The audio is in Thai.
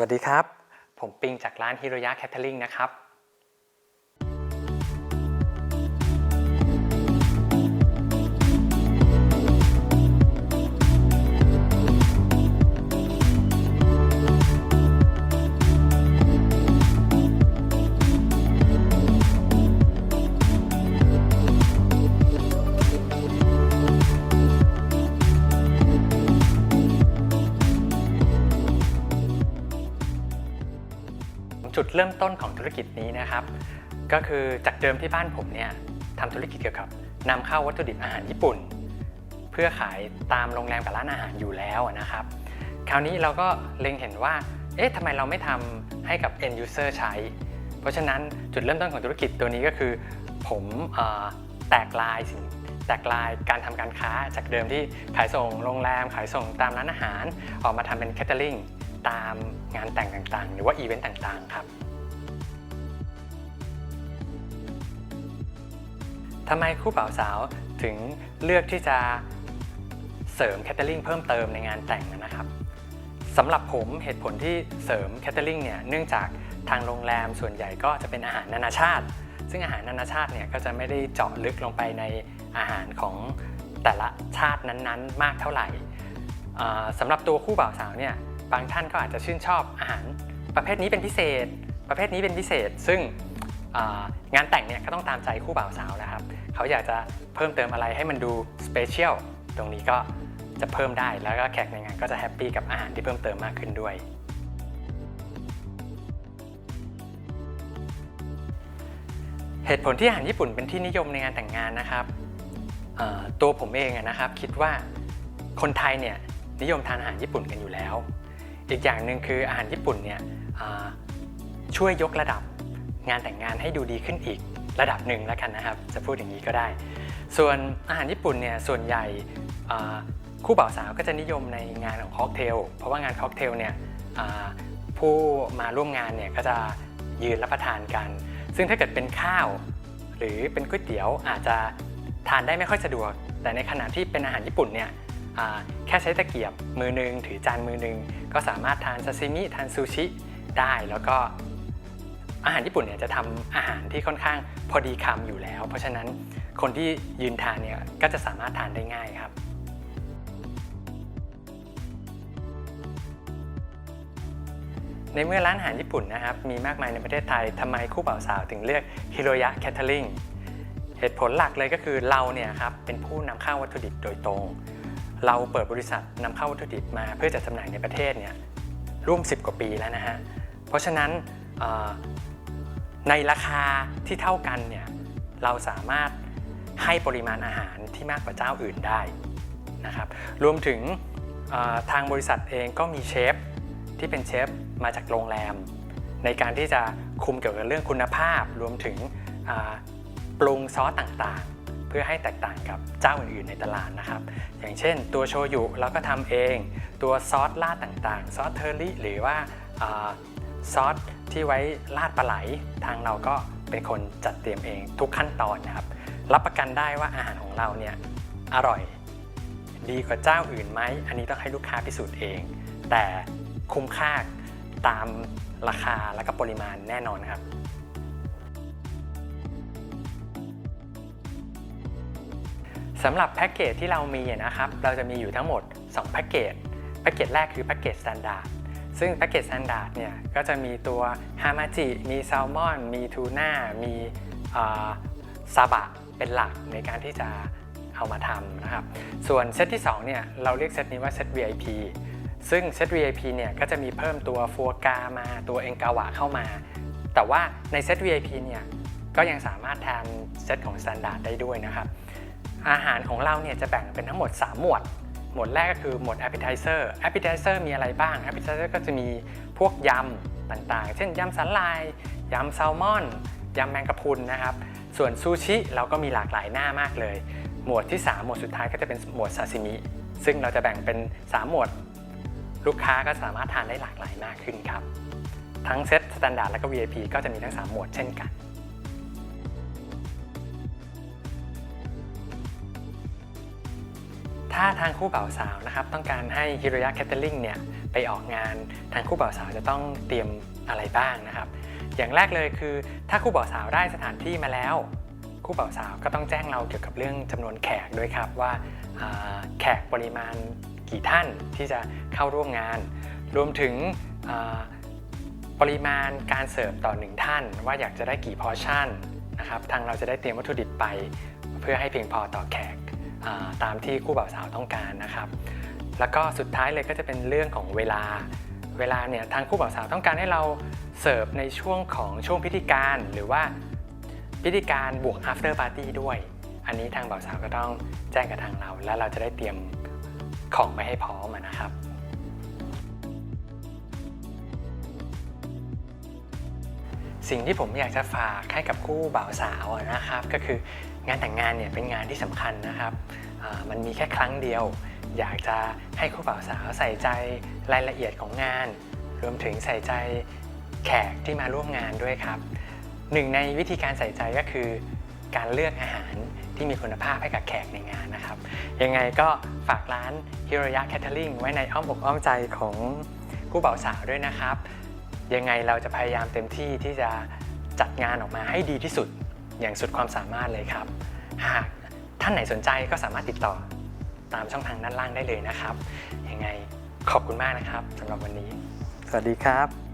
วัสดีครับ ผมปิงจากร้านฮิโรยะแคทเทอริงนะครับ จุดเริ่มต้นของธุรกิจนี้นะครับ ก็คือจากเดิมที่บ้านผมเนี่ยทำธุรกิจเกี่ยวกับนำเข้าวัตถุดิบอาหารญี่ปุ่น เพื่อขายตามโรงแรมกับร้านอาหารอยู่แล้วนะครับ คราวนี้เราก็เล็งเห็นว่า เอ๊ะทำไมเราไม่ทำให้กับ end user ใช้ เพราะฉะนั้นจุดเริ่มต้นของธุรกิจตัวนี้ก็คือ ผมอแตกลายสินแตกลายการทำการค้าจากเดิมที่ขายส่งโรงแรม ขายส่งตามร้านอาหาร ออกมาทำเป็น catering ต ตามงานแต่งต่างๆ หรือว่าอีเวนต์ต่างๆ ครับทำไมคู่บ่าวสาวถึงเลือกที่จะเสริมแคตเตอริงเพิ่มเติมในงานแต่งนะครับสำหรับผมเหตุผลที่เสริมแคตเตอริงเนี่ยเนื่องจากทางโรงแรมส่วนใหญ่ก็จะเป็นอาหารนานาชาติ ซึ่งอาหารนานาชาติเนี่ยก็จะไม่ได้เจาะลึกลงไปในอาหารของแต่ละชาตินั้นๆ มากเท่าไหร่สำหรับตัวคู่บ่าวสาวเนี่ย บางท่านก็อาจจะชื่นชอบอาหารประเภทนี้เป็นพิเศษ ประเภทนี้เป็นพิเศษ ซึ่งงานแต่งเนี่ยก็ต้องตามใจคู่บ่าวสาวนะครับ เขาอยากจะเพิ่มเติมอะไรให้มันดูสเปเชียลตรงนี้ก็จะเพิ่มได้แล้วก็แขกในงานก็จะแฮปปี้กับอาหารที่เพิ่มเติมมากขึ้นด้วย เหตุผลที่อาหารญี่ปุ่นเป็นที่นิยมในงานแต่งงานนะครับตัวผมเองนะครับคิดว่าคนไทยเนี่ยนิยมทานอาหารญี่ปุ่นกันอยู่แล้ว อีกอย่างหนึ่งคืออาหารญี่ปุ่นเนี่ยช่วยยกระดับงานแต่งงานให้ดูดีขึ้นอีกระดับหนึ่งแล้วกันนะครับ จะพูดอย่างนี้ก็ได้ ส่วนอาหารญี่ปุ่นเนี่ยส่วนใหญ่คู่บ่าวสาวก็จะนิยมในงานของค็อกเทลเพราะว่างานค็อกเทลเนี่ยผู้มาร่วมงานเนี่ยก็จะยืนรับประทานกัน ซึ่งถ้าเกิดเป็นข้าว หรือเป็นก๋วยเตี๋ยวอาจจะทานได้ไม่ค่อยสะดวก แต่ในขณะที่เป็นอาหารญี่ปุ่นเนี่ย แค่ใช้ตะเกียบมือหนึง ถือจานมือหนึง ก็สามารถทานซาซิมิทานซูชิได้แล้วก็อาหารญี่ปุ่นเนี่ยจะทำอาหารที่ค่อนข้างพอดีคำอยู่แล้ว เพราะฉะนั้นคนที่ยืนทานเนี่ยก็จะสามารถทานได้ง่ายครับ ในเมื่อร้านอาหารญี่ปุ่นนะครับ มีมากมายในประเทศไทยทำไมคู่บ่าวสาวถึงเลือกฮิโรยะแคทเทอริงเหตุผลหลักเลยก็คือเราเนี่ยครับเป็นผู้นำเข้าวัตถุดิบโดยตรง เราเปิดบริษัทนำเข้าวัตถุดิบมาเพื่อจัดจำหน่ายในประเทศเนี่ยร่วม 10 กว่าปีแล้วนะฮะ เพราะฉะนั้นในราคาที่เท่ากันเนี่ยเราสามารถให้ปริมาณอาหารที่มากกว่าเจ้าอื่นได้นะครับ รวมถึงทางบริษัทเองก็มีเชฟที่เป็นเชฟมาจากโรงแรม ในการที่จะคุมเกี่ยวกับเรื่องคุณภาพ รวมถึงปรุงซอสต่างๆ เพื่อให้แตกต่างกับเจ้าอื่น ๆ ในตลาดนะครับ อย่างเช่น ตัวโชยุเราก็ทำเอง ตัวซอสราดต่างๆ ซอสเทอร์รี่หรือว่าซอสที่ไว้ราดปลาไหล ทางเราก็เป็นคนจัดเตรียมเองทุกขั้นตอนนะครับ รับประกันได้ว่าอาหารของเราเนี่ยอร่อย ดีกว่าเจ้าอื่นไหมอันนี้ต้องให้ลูกค้าพิสูจน์เอง แต่คุ้มค่าตามราคาและก็ปริมาณแน่นอนครับ สำหรับแพ็กเกจที่เรามีนะครับ เราจะมีอยู่ทั้งหมด 2 แพ็กเกจ แพ็กเกจแรกคือแพ็กเกจสแตนดาร์ด ซึ่งแพ็กเกจสแตนดาร์ดเนี่ย ก็จะมีตัวฮามาจิ มีแซลมอน มีทูน่า มีซาบะ เป็นหลักในการที่จะเอามาทำนะครับ ส่วนเซตที่ 2 เนี่ย เราเรียกเซตนี้ว่าเซต VIP ซึ่งเซต VIP เนี่ยก็จะมีเพิ่มตัวฟัวกามา ตัวเองกาวะเข้ามา แต่ว่าในเซต VIP เนี่ย ก็ยังสามารถทานเซตของ Standard ได้ด้วยนะครับ อาหารของเราเนี่ยจะแบ่งเป็นทั้งหมด 3 หมวด หมวดแรกก็คือหมวด appetizer appetizer มีอะไรบ้าง appetizer ก็จะมีพวกยำต่างๆ เช่นยำสันลายยำแซลมอนยำแมงกะพรุนนะครับ ส่วนซูชิเราก็มีหลากหลายหน้ามากเลย หมวดที่ 3 หมวดสุดท้ายก็จะเป็นหมวดซาซิมิ ซึ่งเราจะแบ่งเป็น 3 หมวด ลูกค้าก็สามารถทานได้หลากหลายมากขึ้นครับ ทั้งเซตสแตนดาร์ดและก็ VIP ก็จะมีทั้ง 3 หมวดเช่นกัน ถ้าทางคู่บ่าวสาวนะครับต้องการให้ฮิโรยะแคทเทอริงเนี่ยไปออกงานทางคู่บ่าวสาวจะต้องเตรียมอะไรบ้างนะครับ อย่างแรกเลยคือ ถ้าคู่บ่าวสาวได้สถานที่มาแล้ว คู่บ่าวสาวก็ต้องแจ้งเราเกี่ยวกับเรื่องจำนวนแขกด้วยครับว่าแขกปริมาณกี่ท่านที่จะเข้าร่วมงาน รวมถึงปริมาณการเสิร์ฟต่อหนึ่งท่าน ว่าอยากจะได้กี่พอชั่นนะครับทางเราจะได้เตรียมวัตถุดิบไป เพื่อให้เพียงพอต่อแขก ตามที่คู่บ่าวสาวต้องการนะครับ แล้วก็สุดท้ายเลยก็จะเป็นเรื่องของเวลา เวลาเนี่ยทางคู่บ่าวสาวต้องการให้เราเสิร์ฟในช่วงของช่วงพิธีการหรือว่าพิธีการบวก after party ด้วย อันนี้ทางบ่าวสาวก็ต้องแจ้งกับทางเรา แล้วเราจะได้เตรียมของไปให้พร้อมนะครับ สิ่งที่ผมอยากจะฝากให้กับคู่บ่าวสาวนะครับ ก็คืองานแต่งงานเนี่ยเป็นงานที่สำคัญนะครับมันมีแค่ครั้งเดียว อยากจะให้คู่บ่าวสาวใส่ใจรายละเอียดของงาน รวมถึงใส่ใจแขกที่มาร่วมงานด้วยครับหนึ่งในวิธีการใส่ใจก็คือ การเลือกอาหารที่มีคุณภาพให้กับแขกในงานนะครับ ยังไงก็ฝากร้านฮิโรยะแคทเทอริงไว้ในอ้อมอกอ้อมใจของคู่บ่าวสาวด้วยนะครับ ยังไงเราจะพยายามเต็มที่ที่จะจัดงานออกมาให้ดีที่สุดอย่างสุดความสามารถเลยครับ หากท่านไหนสนใจก็สามารถติดต่อตามช่องทางด้านล่างได้เลยนะครับ ยังไงขอบคุณมากนะครับสำหรับวันนี้ สวัสดีครับ